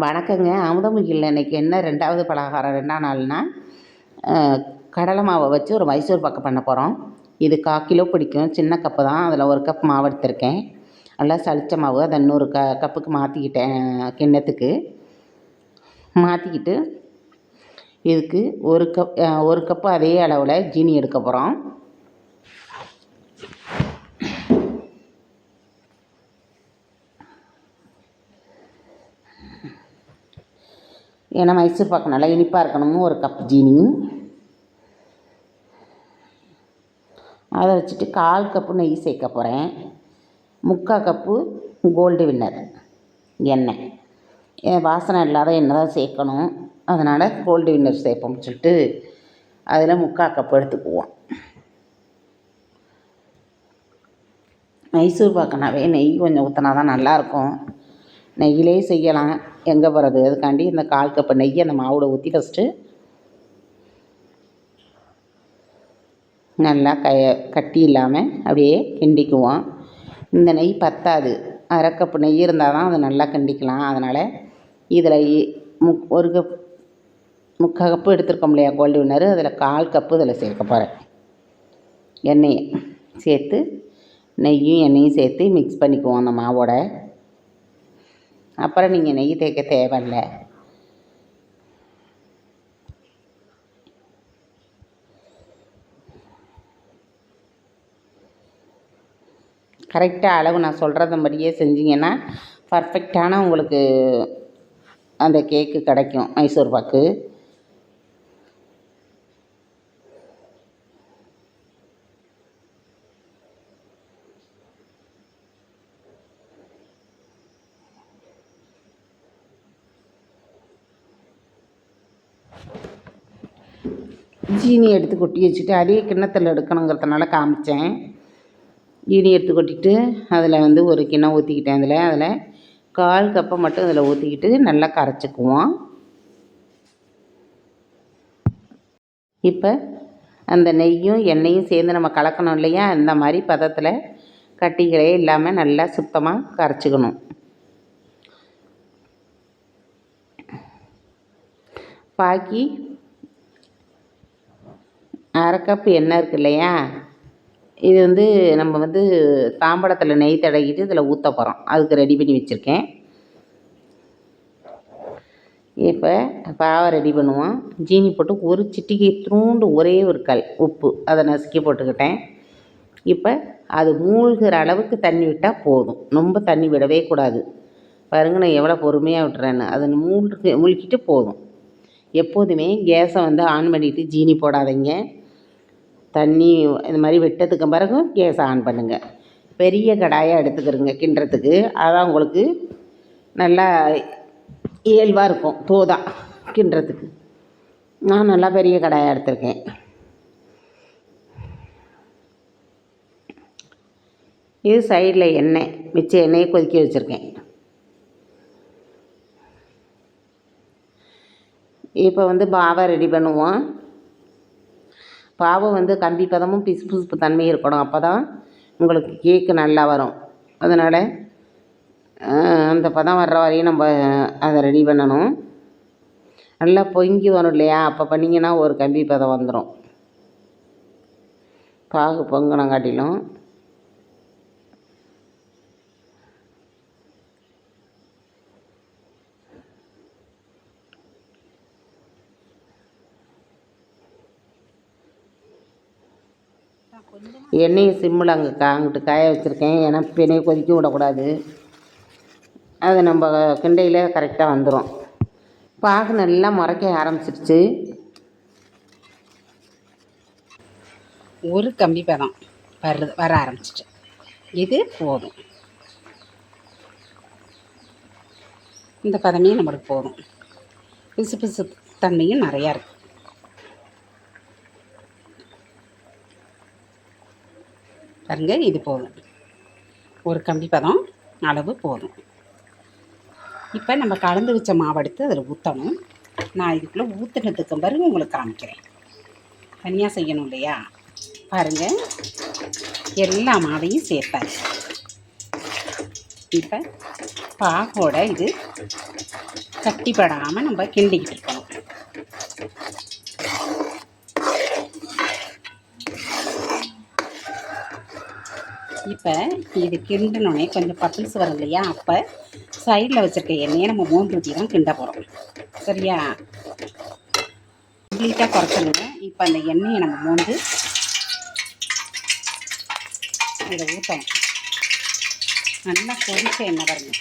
வணக்கங்க. அமுதமுகில் இன்றைக்கி என்ன ரெண்டாவது பலகாரம் ரெண்டாம் நாள்னா கடலை மாவை வச்சு ஒரு மைசூர் பக்கம் பண்ண போகிறோம் இது கால் கிலோ பிடிக்கும். சின்ன கப்பு தான். அதில் ஒரு கப் மாவு எடுத்திருக்கேன். நல்லா சளிச்ச மாவு. அதை இன்னொரு க கப்புக்கு மாற்றிக்கிட்டேன் கிண்ணத்துக்கு. மாற்றிக்கிட்டு இதுக்கு ஒரு கப் ஒரு கப்பு அதே அளவில் ஜீனி எடுக்க போகிறோம் ஏன்னா மைசூர் பாக்கு நல்லா இனிப்பாக இருக்கணும்னு ஒரு கப் ஜீனி. அதை வச்சுட்டு கால் கப்பு நெய் சேர்க்க போகிறேன் முக்கால் கப்பு கோல்டு வின்னர் எண்ணெய். என் வாசனை இல்லாத எண்ணெய் தான் சேர்க்கணும். அதனால் கோல்டு வின்னர் சேர்ப்போம்னு சொல்லிட்டு அதில் முக்கால் கப்பு எடுத்துக்குவோம். மைசூர் பாக்குனாவே நெய் கொஞ்சம் ஊற்றினா தான் நல்லாயிருக்கும் நெய்யிலே செய்யலாம். எங்கே போகிறது அதுக்காண்டி இந்த கால் கப்பு நெய்யை அந்த மாவில் ஊற்றி ஃபஸ்ட்டு நல்லா க கட்டி இல்லாமல் அப்படியே கிண்டிக்குவோம். இந்த நெய் பத்தாது. அரை கப்பு நெய் இருந்தால் தான் அதை நல்லா கிண்டிக்கலாம். அதனால் இதில் முக் ஒரு கப் முக்கால் கப்பு எடுத்துருக்கோம் இல்லையா கோல்டு வின்னரு அதில் கால் கப்பு இதில் சேர்க்க போகிறேன் எண்ணெயை சேர்த்து நெய்யும் எண்ணெயும் சேர்த்து மிக்ஸ் பண்ணிக்குவோம் அந்த மாவோட. அப்புறம் நீங்கள் நெய் தேய்க்க தேவையில்ல. கரெக்டாக அளவு நான் சொல்கிறத மாதிரியே செஞ்சீங்கன்னா பர்ஃபெக்டான உங்களுக்கு அந்த கேக்கு கிடைக்கும் மைசூர் பாக்கு சீனி எடுத்து கொட்டி வச்சுட்டு அதே கிண்ணத்தில் எடுக்கணுங்கிறதுனால காமிச்சேன். ஈனி எடுத்து கொட்டிட்டு அதில் வந்து ஒரு கிண்ணம் ஊற்றிக்கிட்டேன் அதில். அதில் கால் கப்பை மட்டும் அதில் ஊற்றிக்கிட்டு நல்லா கரைச்சிக்குவோம். இப்போ அந்த நெய்யும் எண்ணெயும் சேர்ந்து நம்ம கலக்கணும் இல்லையா? இந்த மாதிரி பதத்தில் கட்டிகளே இல்லாமல் நல்லா சுத்தமாக கரைச்சிக்கணும். பாக்கி அரை கப் எண்ணெய் இருக்கு இல்லையா? இது வந்து நம்ம வந்து தாம்படத்தில் நெய் தடவிட்டு இதில் ஊற்ற போகிறோம் அதுக்கு ரெடி பண்ணி வச்சுருக்கேன். இப்போ பாவை ரெடி பண்ணுவோம். ஜீனி போட்டு ஒரு சிட்டிக்கு தூண்டு ஒரே ஒரு கல் உப்பு. அதை நசுக்கி போட்டுக்கிட்டேன். இப்போ அது மூழ்கிற அளவுக்கு தண்ணி விட்டால் போதும். ரொம்ப தண்ணி விடவே கூடாது. பாருங்க நான் எவ்வளோ பொறுமையாக விட்டுறேன்னு. அது மூழ்கி மூழ்கிட்டு போதும். எப்போதுமே கேஸை வந்து ஆன் பண்ணிவிட்டு ஜீனி போடாதீங்க. தண்ணி இந்த மாதிரி விட்டதுக்கு பிறகு கேஸ் ஆன் பண்ணுங்கள் பெரிய கடாயாக எடுத்துக்கிறோங்க கிண்டுறதுக்கு. அதான் உங்களுக்கு நல்லா இயல்பாக இருக்கும். தோதா கிண்டுறதுக்கு. நான் நல்லா பெரிய கடாயாக எடுத்திருக்கேன். இது சைடில் எண்ணெய் மிச்ச எண்ணெயை கொதிக்க வச்சுருக்கேன். இப்போ வந்து பாவை ரெடி பண்ணுவோம் பாவம் வந்து கம்பி பதமும் பிசு பிசுப்பு தன்மையும் இருக்கணும். அப்போ தான் உங்களுக்கு கேக்கு நல்லா வரும். அதனால் அந்த பதம் வர்ற வரையும் நம்ம அதை ரெடி பண்ணணும். நல்லா பொங்கி வரும் இல்லையா? அப்போ பண்ணிங்கன்னா ஒரு கம்பி பதம் வந்துடும் பாகு பொங்கினங்காட்டிலும் எண்ணெயை சிம்மில் அங்கே கா அங்கிட்டு காய வச்சுருக்கேன். ஏன்னா எண்ணெயை கொதிக்க விடக்கூடாது. அது நம்ம கிண்டையில் கரெக்டாக வந்துடும் பாகு நல்லா முறைக்க ஆரம்பிச்சிருச்சு. ஒரு கம்பி பதம் வருது வர ஆரம்பிச்சிட்டு. இது போதும். இந்த பதமே நம்மளுக்கு போதும். பிசு பிசு தன்மையும் நிறையா இருக்குது பாருங்க இது போதும். ஒரு கம்பி பதம் அளவு போதும். இப்போ நம்ம கலந்து வச்ச மாவெடுத்து அதில் ஊற்றணும் நான் இதுக்குள்ளே ஊற்றுனதுக்கு பிறகு உங்களுக்கு காமிக்கிறேன். தனியாக செய்யணும் இல்லையா? பாருங்கள் எல்லா மாவையும் சேர்த்தாச்சு. இப்போ பாகோட இது கட்டிப்படாமல் நம்ம கிண்டிக்கிட்டு இருக்கணும். இப்போ இது கிண்டினோடனே கொஞ்சம் பப்பிள்ஸ் வரும் இல்லையா? அப்போ சைடில் வச்சுருக்க எண்ணெயை நம்ம மூன்று ஊற்றி தான் கிண்ட போகிறோம் சரியா? கம்ப்ளீட்டாக குறைச்சிருங்க இப்போ அந்த எண்ணெயை நம்ம மோந்து இதை ஊற்றணும் நல்லா கொதிச்ச எண்ணெய் பாருங்க.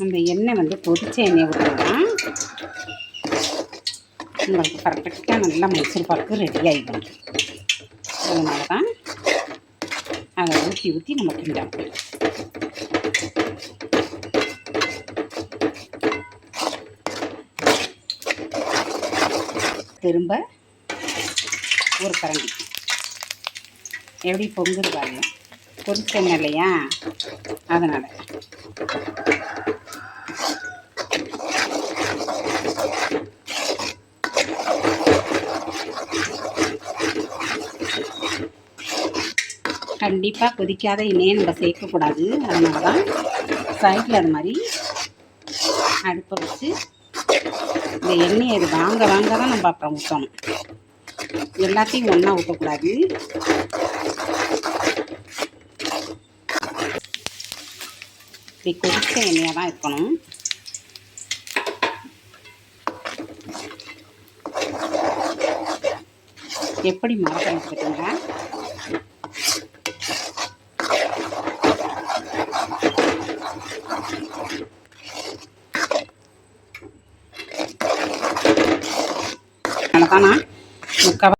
அந்த எண்ணெய் வந்து கொதிச்ச எண்ணெய் ஊற்றினா உங்களுக்கு பர்ஃபெக்டாக நல்லா மைசூர் பாக்கு ரெடி ஆகிடும் அதனால தான் அதை ஊற்றி ஊற்றி நம்ம கிண்டணும் திரும்ப ஒரு கரண்டி. எப்படி பொங்குது பாருங்க. பொரிச்ச இல்லையா அதனால். கண்டிப்பாக கொதிக்காத எண்ணெயை நம்ம சேர்க்கக்கூடாது. அதனால தான் சைடில் அது மாதிரி அடுப்பை வச்சு இந்த எண்ணெயை இது வாங்க வாங்க தான் நம்ம அப்புறம் ஊற்றணும் எல்லாத்தையும் ஒன்றா ஊற்றக்கூடாது இப்படி கொதித்த எண்ணெயாக தான் இருக்கணும். எப்படி மறக்கணும் பார்த்தீங்களா நான் முக்கால்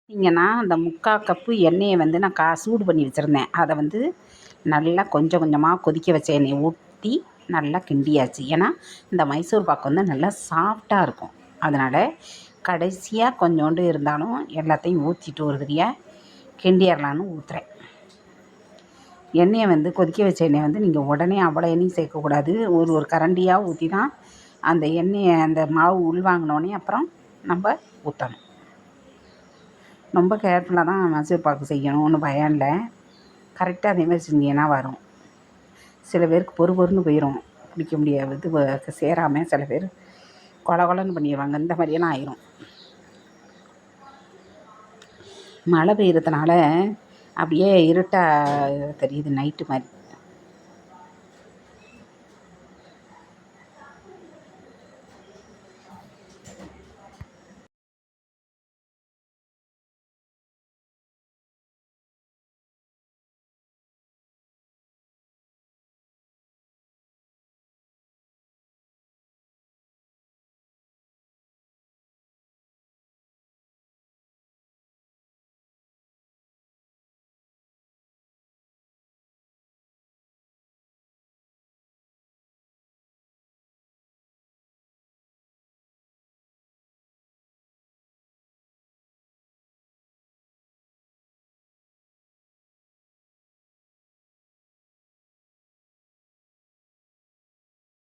பார்த்தீங்கன்னா அந்த முக்கால் கப்பு எண்ணெயை வந்து நான் கா சூடு பண்ணி வச்சுருந்தேன். அதை வந்து நல்லா கொஞ்சம் கொஞ்சமாக கொதிக்க வச்ச எண்ணெயை ஊற்றி நல்லா கிண்டியாச்சு. ஏன்னா இந்த மைசூர் பாக்கு வந்து நல்லா சாஃப்டாக இருக்கும். அதனால் கடைசியாக கொஞ்சோண்டு இருந்தாலும் எல்லாத்தையும் ஊற்றிட்டு ஒரு தடியாக கிண்டிடலான்னு ஊற்றுறேன் எண்ணெயை வந்து கொதிக்க வச்ச எண்ணெயை வந்து நீங்கள் உடனே அவ்வளோ எண்ணெயும் சேர்க்கக்கூடாது. ஒரு ஒரு கரண்டியாக ஊற்றி தான் அந்த எண்ணெயை அந்த மாவு உள்வாங்கினோடனே அப்புறம் நம்ம ஊற்றணும் ரொம்ப கேர்ஃபுல்லாக தான் மைசூர் பாக்கு செய்யணும் ஒன்றும் பயம் இல்லை. கரெக்டாக அதே மாதிரி செஞ்சீங்கன்னா வரும். சில பேருக்கு பொறு பொறுன்னு போயிடும் பிடிக்க முடியாது இது வ- சேராமல் சில பேர் கொல கொலன்னு பண்ணிடுவாங்க. இந்த மாதிரியெல்லாம் ஆயிரும். மழை பெய்கிறதுனால அப்படியே இருட்டாக தெரியுது நைட்டு மாதிரி.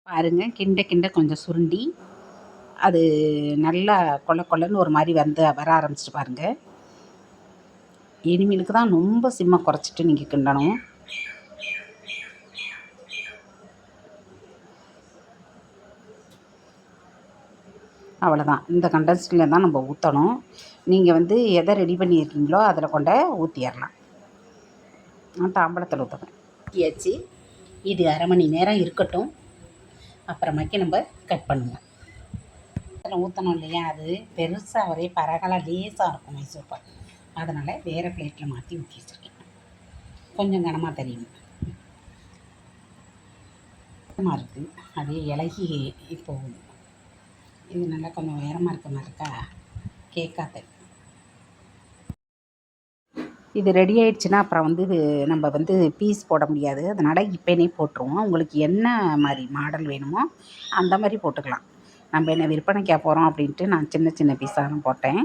பாருங்கள் கிண்ட கிண்ட கொஞ்சம் சுருண்டி. அது நல்லா கொல கொலன்னு ஒரு மாதிரி வந்து வர ஆரம்பிச்சிட்டு பாருங்கள் இனிமேலுக்கு தான் ரொம்ப சிம்மை குறைச்சிட்டு நீங்கள் கிண்டணும். அவ்வளோதான் இந்த கண்டன்ஸ்டில் தான் நம்ம ஊற்றணும் நீங்கள் வந்து எதை ரெடி பண்ணியிருக்கீங்களோ அதில் கொண்ட ஊற்றிடலாம் நான் தாம்பளத்தில் ஊற்றுவேன் ஊற்றியாச்சு இது அரை மணி நேரம் இருக்கட்டும். அப்புறமாக்கி நம்ம கட் பண்ணுவோம். அதில் ஊற்றணும் இல்லையா? அது பெருசாக ஒரே பரகலாக லேசாக இருக்கும் மைசூர் பால் அதனால் வேறு பிளேட்டில் மாற்றி ஊற்றி வச்சுருக்கேன். கொஞ்சம் கனமாக தெரியும். இருக்குது அதே இலகி போகுது இது நல்லா கொஞ்சம் உயரமாக இருக்க மாதிரி இருக்கா? கேட்காது இது ரெடி ஆயிடுச்சுன்னா அப்புறம் வந்து இது நம்ம வந்து பீஸ் போட முடியாது. அதனால் இப்போனே போட்டுருவோம். உங்களுக்கு என்ன மாதிரி மாடல் வேணுமோ அந்த மாதிரி போட்டுக்கலாம். நம்ம என்ன விற்பனைக்கா போகிறோம் அப்படின்ட்டு நான் சின்ன சின்ன பீஸாக தான் போட்டேன்.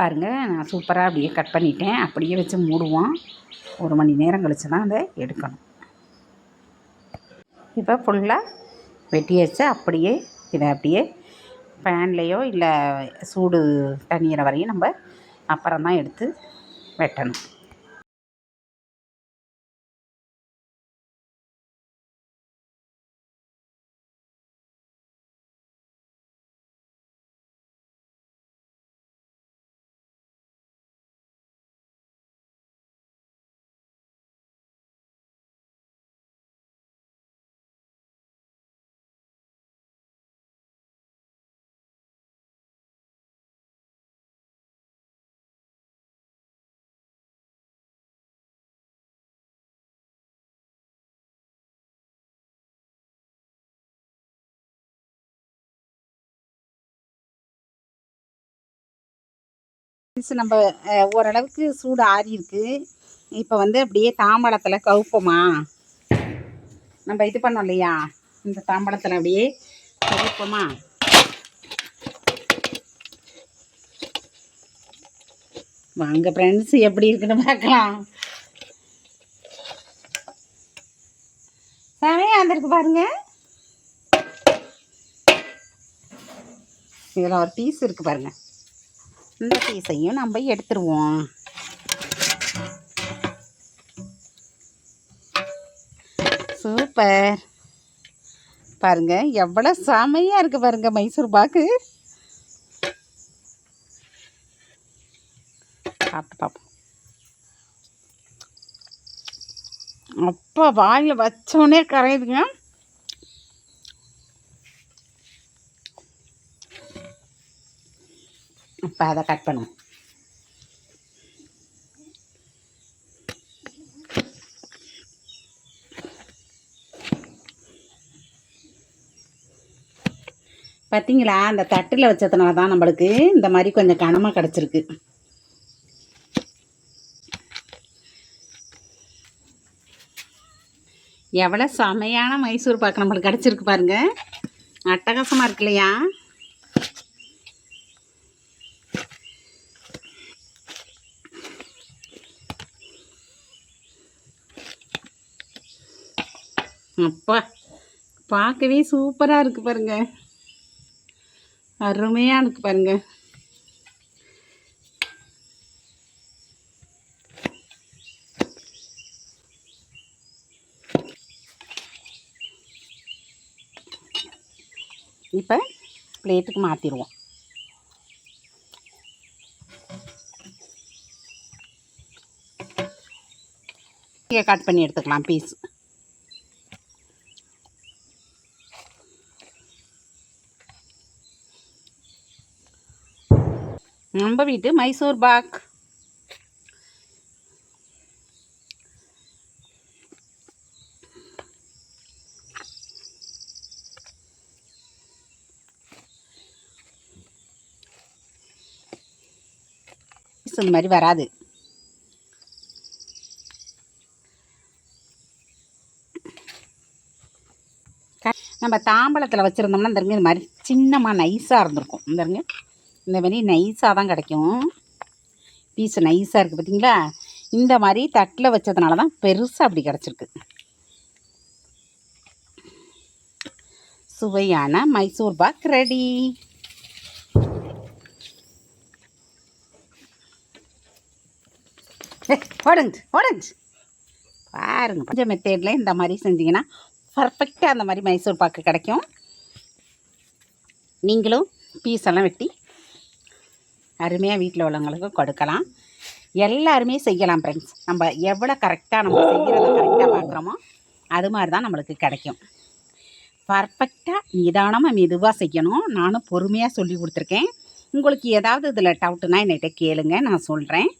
பாருங்கள் நான் சூப்பராக அப்படியே கட் பண்ணிட்டேன். அப்படியே வச்சு மூடுவோம். ஒரு மணி நேரம் கழிச்சு தான் அதை எடுக்கணும். இப்போ ஃபுல்லாக வெட்டி வச்சு அப்படியே இதை அப்படியே ஃபேன்லேயோ இல்லை சூடு தண்ணீரை வரையும் நம்ம அப்புறம் தான் எடுத்து வெட்டணும். மீன்ஸ் நம்ம ஓரளவுக்கு சூடு ஆறி இருக்கு. இப்போ வந்து அப்படியே தாம்பழத்தில் கவுப்போமா? நம்ம இது பண்ணோம் இல்லையா? இந்த தாம்பழத்தில் அப்படியே கவுப்போமா? வாங்க ஃப்ரெண்ட்ஸ் எப்படி இருக்குன்னு பார்க்கலாம். செமையா வந்திருக்கு பாருங்க. இதில் ஒரு பீஸ் இருக்கு பாருங்க. இந்த பீஸையும் நம்ம எடுத்துருவோம். சூப்பர். பாருங்க எவ்வளோ செமையாக இருக்குது பாருங்க மைசூர் பாக்கு. சாப்பிட்டு பார்ப்போம் அப்பா வாயில் வச்சோடனே கரையுதுங்க. இப்போ அதை கட் பண்ணுவோம். பார்த்தீங்களா? அந்த தட்டில் வச்சதுனால தான் நம்மளுக்கு இந்த மாதிரி கொஞ்சம் கனமாக கிடச்சிருக்கு. எவ்வளோ செமையான மைசூர் பாக்கு நம்மளுக்கு கிடச்சிருக்கு பாருங்க. அட்டகாசமாக இருக்கு இல்லையா? அப்பா பார்க்கவே சூப்பராக இருக்குது பாருங்க. அருமையாக இருக்குது பாருங்க. இப்போ பிளேட்டுக்கு மாற்றிடுவோம் கட் பண்ணி எடுத்துக்கலாம் பீஸ் நம்ம வீட்டு மைசூர் பாக். இந்த மாதிரி வராது. நம்ம தாம்பழத்தில் வச்சுருந்தோம்னா இந்த மாதிரி சின்னமாக நைஸாக இருந்திருக்கும். இந்த இந்த மாதிரி நைஸாக தான் கிடைக்கும். பீஸ் நைஸாக இருக்குது பார்த்தீங்களா இந்த மாதிரி தட்டில் வச்சதுனால தான் பெருசாக அப்படி கிடச்சிருக்கு. சுவையான மைசூர் பாக் ரெடி ஓடுங்க ஓடுங்க. பாருங்க கொஞ்சம் மெத்தேடில் இந்த மாதிரி செஞ்சீங்கன்னா பர்ஃபெக்டாக அந்த மாதிரி மைசூர் பாக்கு கிடைக்கும். நீங்களும் பீஸ் எல்லாம் வெட்டி அருமையாக வீட்டில் உள்ளவங்களுக்கு கொடுக்கலாம். எல்லாருமே செய்யலாம் ஃப்ரெண்ட்ஸ் நம்ம எவ்வளோ கரெக்டாக நம்ம செய்கிறத கரெக்டாக பார்க்குறோமோ அது மாதிரி தான் நம்மளுக்கு கிடைக்கும். பர்ஃபெக்டாக நிதானமாக மெதுவாக செய்யணும். நானும் பொறுமையாக சொல்லி கொடுத்துருக்கேன். உங்களுக்கு ஏதாவது இதில் டவுட்டுனா என்கிட்ட கேளுங்க நான் சொல்கிறேன்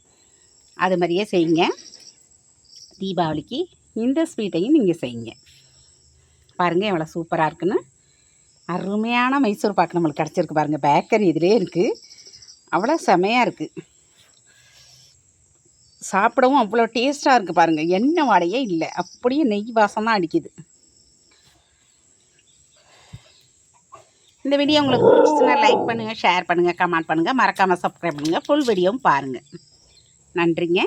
அது மாதிரியே செய்யுங்க. தீபாவளிக்கு இந்த ஸ்வீட்டையும் நீங்கள் செய்யுங்க. பாருங்கள் எவ்வளோ சூப்பராக இருக்குன்னு. அருமையான மைசூர் பாக்கு நம்மளுக்கு கிடச்சிருக்கு பாருங்கள் பேக்கரி இதிலே இருக்குது அவ்வளோ செமையாக இருக்குது சாப்பிடவும் அவ்வளோ டேஸ்ட்டாக இருக்குது பாருங்கள் எண்ணெய் வாடையே இல்லை. அப்படியே நெய் வாசம் தான் அடிக்குது. இந்த வீடியோ உங்களுக்கு பிடிச்சிச்சுன்னா லைக் பண்ணுங்கள் ஷேர் பண்ணுங்கள் கமெண்ட் பண்ணுங்கள் மறக்காமல் சப்ஸ்கிரைப் பண்ணுங்கள் ஃபுல் வீடியோவும் பாருங்கள் நன்றிங்க.